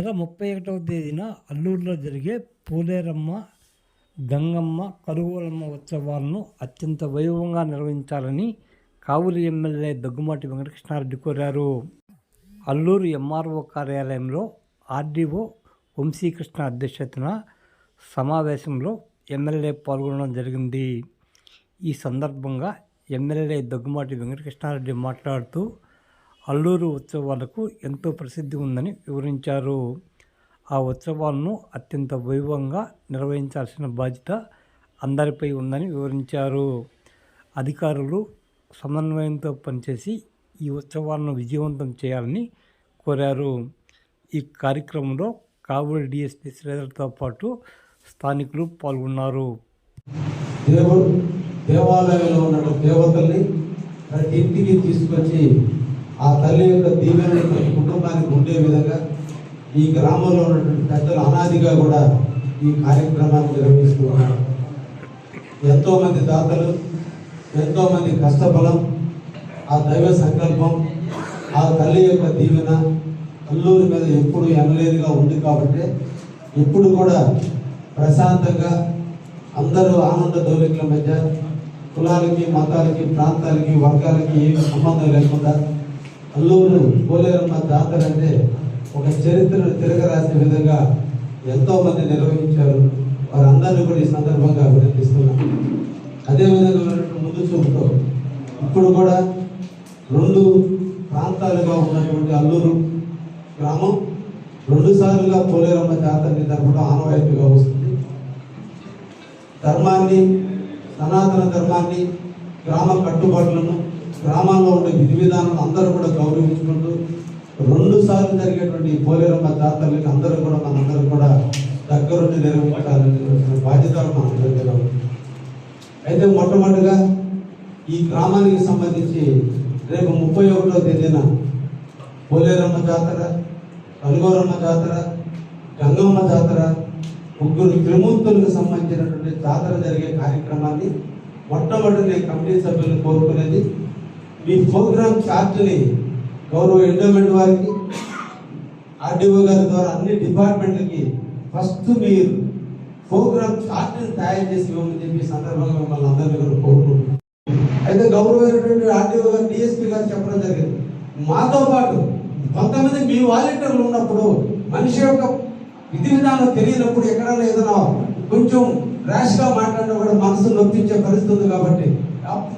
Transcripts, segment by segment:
నెల ముప్పై ఒకటవ తేదీన అల్లూరులో జరిగే పూలేరమ్మ గంగమ్మ కరుగోలమ్మ ఉత్సవాలను అత్యంత వైభవంగా నిర్వహించాలని కావులి ఎమ్మెల్యే దగ్గుమాటి వెంకటకృష్ణారెడ్డి కోరారు. అల్లూరు ఎంఆర్ఓ కార్యాలయంలో ఆర్డీఓ వంశీకృష్ణ అధ్యక్షతన సమావేశంలో ఎమ్మెల్యే పాల్గొనడం జరిగింది. ఈ సందర్భంగా ఎమ్మెల్యే దగ్గుమాటి వెంకటకృష్ణారెడ్డి మాట్లాడుతూ అల్లూరు ఉత్సవాలకు ఎంతో ప్రసిద్ధి ఉందని వివరించారు. ఆ ఉత్సవాలను అత్యంత వైభవంగా నిర్వహించాల్సిన బాధ్యత అందరిపై ఉందని వివరించారు. అధికారులు సమన్వయంతో పనిచేసి ఈ ఉత్సవాలను విజయవంతం చేయాలని కోరారు. ఈ కార్యక్రమంలో కావూరు డిఎస్పీ శ్రీధర్తో పాటు స్థానికులు పాల్గొన్నారు. దేవుడు దేవాలయంలో ఉన్న దేవతల్ని ప్రతి ఇంటికి తీసుకొచ్చి ఆ తల్లి యొక్క దీవెనలు ప్రతి కుటుంబానికి ఉండే విధంగా ఈ గ్రామంలో ఉన్నటువంటి పెద్దలు అనాదిగా కూడా ఈ కార్యక్రమాన్ని నిర్వహిస్తూ ఉన్నారు. ఎంతోమంది దాతలు ఎంతోమంది కష్టఫలం ఆ దైవ సంకల్పం ఆ తల్లి యొక్క దీవెన అల్లూరి మీద ఎప్పుడు ఎనలేదుగా ఉంది కాబట్టి ఇప్పుడు కూడా ప్రశాంతంగా అందరూ ఆనంద దౌలికల మధ్య కులాలకి మతాలకి ప్రాంతాలకి వర్గాలకి ఏమి సంబంధం లేకుండా అల్లూరు పోలేరమ్మ జాతర అంటే ఒక చరిత్రను తిరగరాసే విధంగా ఎంతో మంది నిర్వహించారు. వారందరినీ కూడా ఈ సందర్భంగా అభినందిస్తున్నాం అదేవిధంగా ముందు చూపుతో ఇప్పుడు కూడా రెండు ప్రాంతాలుగా ఉన్నటువంటి అల్లూరు గ్రామం రెండు సార్లుగా పోలేరమ్మ జాతరని జరపడం ఆనవాయితీగా వస్తుంది. ధర్మాన్ని సనాతన ధర్మాన్ని గ్రామ కట్టుబాట్లను గ్రామాల్లో ఉండే విధి విధానాలు అందరూ కూడా గౌరవించుకుంటూ రెండు సార్లు జరిగేటువంటి పోలేరమ్మ జాతరలకి అందరూ కూడా మనందరూ కూడా దగ్గరుండి నిర్వహించాలనేటువంటి బాధ్యత మనందరికీ అయితే మొట్టమొదటిగా ఈ గ్రామానికి సంబంధించి రేపు ముప్పై ఒకటో తేదీన పోలేరమ్మ జాతర కలుగోరమ్మ జాతర గంగమ్మ జాతర ముగ్గురు త్రిమూర్తులకు సంబంధించినటువంటి జాతర జరిగే కార్యక్రమాన్ని మొట్టమొదటి నేను కమిటీ సభ్యులను కోరుకునేది మీ ప్రోగ్రామ్ చార్ట్ని గౌరవ ఎండోమెంట్ వారికి ఆర్డీఓ గారి ద్వారా అన్ని డిపార్ట్మెంట్లకి ఫస్ట్ మీరు ప్రోగ్రామ్ చార్ట్ని తయారు చేసి ఇవ్వమని చెప్పి సందర్భంగా మిమ్మల్ని అందరినీ కూడా కోరుకుంటున్నాను అయితే గౌరవమైనటువంటి ఆర్డీఓ గారు డిఎస్పీ గారు చెప్పడం జరిగింది. మాతో పాటు కొంతమంది మీ వాలంటీర్లు ఉన్నప్పుడు మనిషి యొక్క విధి విధానం తెలియనప్పుడు ఎక్కడైనా ఏదైనా కొంచెం ర్యాష్గా మాట్లాడినా కూడా మనసు నొప్పించే పరిస్థితి ఉంది కాబట్టి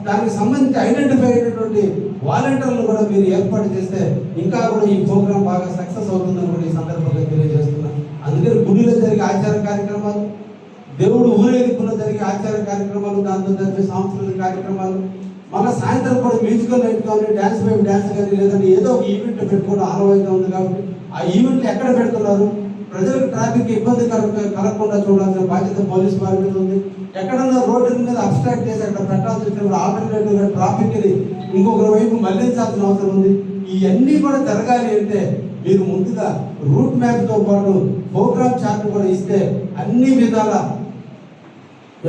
దానికి సంబంధించి ఐడెంటిఫై ఉన్నటువంటి వాలంటీర్లు కూడా మీరు ఏర్పాటు చేస్తే ఇంకా కూడా ఈ ప్రోగ్రామ్ బాగా సక్సెస్ అవుతుందని కూడా ఈ సందర్భంగా తెలియజేస్తున్నాను అందుకని గుడిలో జరిగే ఆచార కార్యక్రమాలు దేవుడు ఊరేగింపులో జరిగే ఆచార కార్యక్రమాలు దాంతో జరిగే సాంస్కృతిక కార్యక్రమాలు మళ్ళీ సాయంత్రం కూడా మ్యూజికల్ నైట్ కానీ డ్యాన్స్ బై డ్యాన్స్ కానీ లేదంటే ఏదో ఒక ఈవెంట్ పెట్టుకోవడం ఆనవాయితీ ఉంది కాబట్టి ఆ ఈవెంట్లు ఎక్కడ పెడుతున్నారు? ప్రజలకు ట్రాఫిక్ ఇబ్బంది కలగకుండా చూడాల్సిన బాధ్యత పోలీస్ వారి మీద ఉంది. ఎక్కడన్నా రోడ్డు మీద అబ్స్ట్రాక్ట్ చేసి అక్కడ పెట్టాల్సి వచ్చినప్పుడు ఆల్టర్నేటివ్గా ట్రాఫిక్ని ఇంకొక వైపు మళ్ళించాల్సిన అవసరం ఉంది. ఇవన్నీ కూడా జరగాలి అంటే మీరు ముందుగా రూట్ మ్యాప్తో పాటు ప్రోగ్రామ్ చార్ట్ కూడా ఇస్తే అన్ని విధాల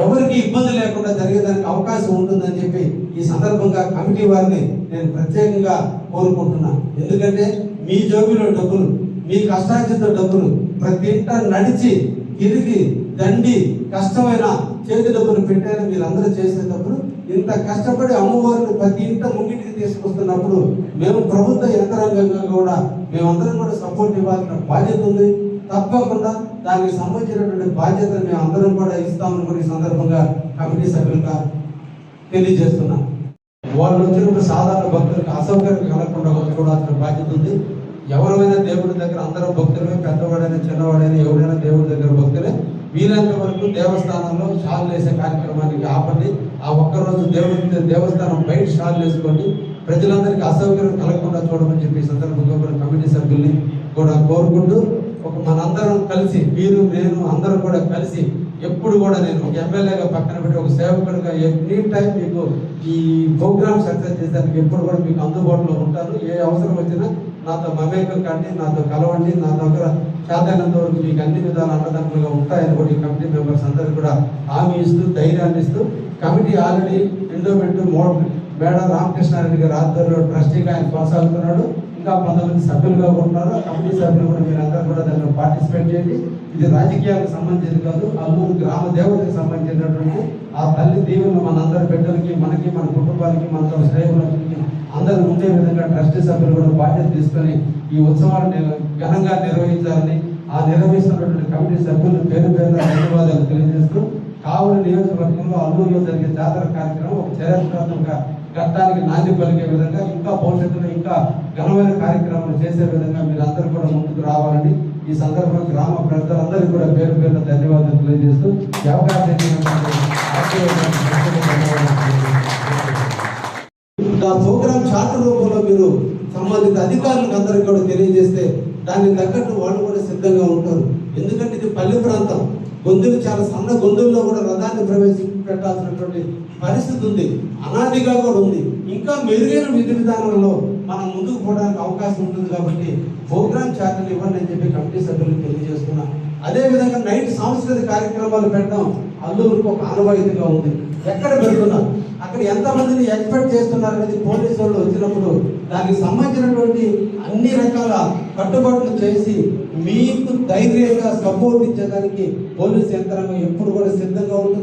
ఎవరికి ఇబ్బంది లేకుండా జరిగేదానికి అవకాశం ఉంటుందని చెప్పి ఈ సందర్భంగా కమిటీ వారిని నేను ప్రత్యేకంగా కోరుకుంటున్నాను ఎందుకంటే మీ జోబిలో డబ్బులు మీ కష్టార్జిత డబ్బులు. ప్రతి ఇంట నడిచి తిరిగి దండి కష్టమైన చేతి డబ్బులు పెట్టారని మీరు అందరూ చేసేటప్పుడు ఇంత కష్టపడి అమ్మవారిని ప్రతి ఇంట ముంగిటికి తీసుకొస్తున్నప్పుడు మేము ప్రభుత్వ యంత్రాంగంగా కూడా మేమందరం కూడా సపోర్ట్ ఇవ్వాల్సిన బాధ్యత ఉంది. తప్పకుండా దానికి సంబంధించినటువంటి బాధ్యతను మేము అందరం కూడా ఇస్తామని కూడా ఈ సందర్భంగా కమిటీ సభ్యులుగా తెలియజేస్తున్నాం. వాళ్ళు వచ్చినప్పుడు సాధారణ భక్తులకు అసౌకర్యం కలగకుండా చూడాల్సిన బాధ్యత ఉంది. ఎవరైనా దేవుడి దగ్గర అందరూ భక్తులే పెద్దవాడైనా చిన్నవాడైనా ఎవరైనా దేవుడి దగ్గర భక్తులే వీలైనంత వరకు దేవస్థానంలో షాల్ వేసే కార్యక్రమానికి ఆపండి. ఆ ఒక్కరోజు దేవుడి దేవస్థానం బయట షాల్ వేసుకోండి. ప్రజలందరికీ అసౌకర్యం కలగకుండా చూడమని చెప్పి సందర్భంగా కూడా కమిటీ సభ్యుల్ని కూడా కోరుకుంటూ ఒక మనందరం కలిసి మీరు నేను అందరం కూడా కలిసి ఎప్పుడు కూడా నేను ఒక ఎమ్మెల్యేగా పక్కన పెట్టి ఒక సేవకుడిగా ఎనీ టైం మీకు ఈ ప్రోగ్రామ్ సక్సెస్ చేసేందుకు ఎప్పుడు కూడా మీకు అందుబాటులో ఉంటాను. ఏ అవసరం వచ్చినా నాతో మమేకం కండి నాతో కలవండి నా దగ్గర చేతనంత వరకు మీకు అన్ని విధాలు అన్నదమ్ములుగా ఉంటాయని కూడా ఈ కమిటీ మెంబర్స్ అందరూ కూడా హామీ ఇస్తూ ధైర్యాన్ని ఇస్తూ కమిటీ ఆల్రెడీ ఎండోమెంట్ మోడ్ మేడ రామకృష్ణారెడ్డి గారి ఆధ్వర్యంలో ట్రస్టీగా ఆయన కొనసాగుతున్నాడు. ఇంకా కొంతమంది సభ్యులుగా ఉన్నారు. కమిటీ సభ్యులు కూడా మీరందరూ కూడా దాంట్లో పార్టిసిపేట్ చేయండి. ఇది రాజకీయాలకు సంబంధించింది కాదు అల్లూరు గ్రామ దేవతకు సంబంధించినటువంటి ఆ తల్లి దీవులను మనందరి బిడ్డలకి మనకి మన కుటుంబానికి మనతో శ్రేయకులకి అదేవిధంగా ట్రస్ట్ సభ్యులు కూడా బాధ్యత తీసుకొని ఈ ఉత్సవాన్ని ఘనంగా నిర్వహించాలని ఆ నిర్వహిస్తున్నటువంటి కమిటీ సభ్యులు పేరు పేరున ధన్యవాదాలు తెలియజేస్తూ కావలి నియోజకవర్గంలో అల్లూరులో జరిగే జాతర కార్యక్రమం ఒక చరిత్రాత్మక ఘట్టానికి నాంది పలికే విధంగా ఇంకా భవిష్యత్తులో ఇంకా ఘనమైన కార్యక్రమాలు చేసే విధంగా మీరు అందరూ కూడా ముందుకు రావాలని ఈ సందర్భంగా గ్రామ ప్రజలందరికీ కూడా పేరు పేరున ధన్యవాదాలు తెలియజేస్తూ ఈ అవకాశం సంబంధిత అధికారులకు అందరికి కూడా తెలియజేస్తే దానికి తగ్గట్టు వాళ్ళు కూడా సిద్ధంగా ఉంటారు. ఎందుకంటే ఇది పల్లె ప్రాంతం. గొంతులు చాలా సన్న గొంతుల్లో కూడా రథాన్ని ప్రవేశపెట్టాల్సినటువంటి పరిస్థితి ఉంది. అనాదిగా కూడా ఉంది. ఇంకా మెరుగైన విధి విధానంలో మనం ముందుకు పోవడానికి అవకాశం ఉంటుంది కాబట్టి ప్రోగ్రామ్ చార్టర్లు ఇవ్వండి అని చెప్పి కమిటీ సభ్యులకు తెలియజేస్తున్నా. అదే విధంగా నైట్ సాంస్కృతిక కార్యక్రమాలు పెట్టడం అల్లూరుకు ఒక ఆనవాయితీగా ఉంది. ఎక్కడ పెడుతున్నారు అక్కడ ఎంతమందిని ఎక్స్పెక్ట్ చేస్తున్నారు అనేది పోలీసు వాళ్ళు వచ్చినప్పుడు దానికి సంబంధించినటువంటి అన్ని రకాల కట్టుబాట్లు చేసి మీకు ధైర్యంగా సపోర్ట్ ఇచ్చేదానికి పోలీస్ యంత్రాంగం ఎప్పుడు కూడా సిద్ధంగా ఉంటుంది.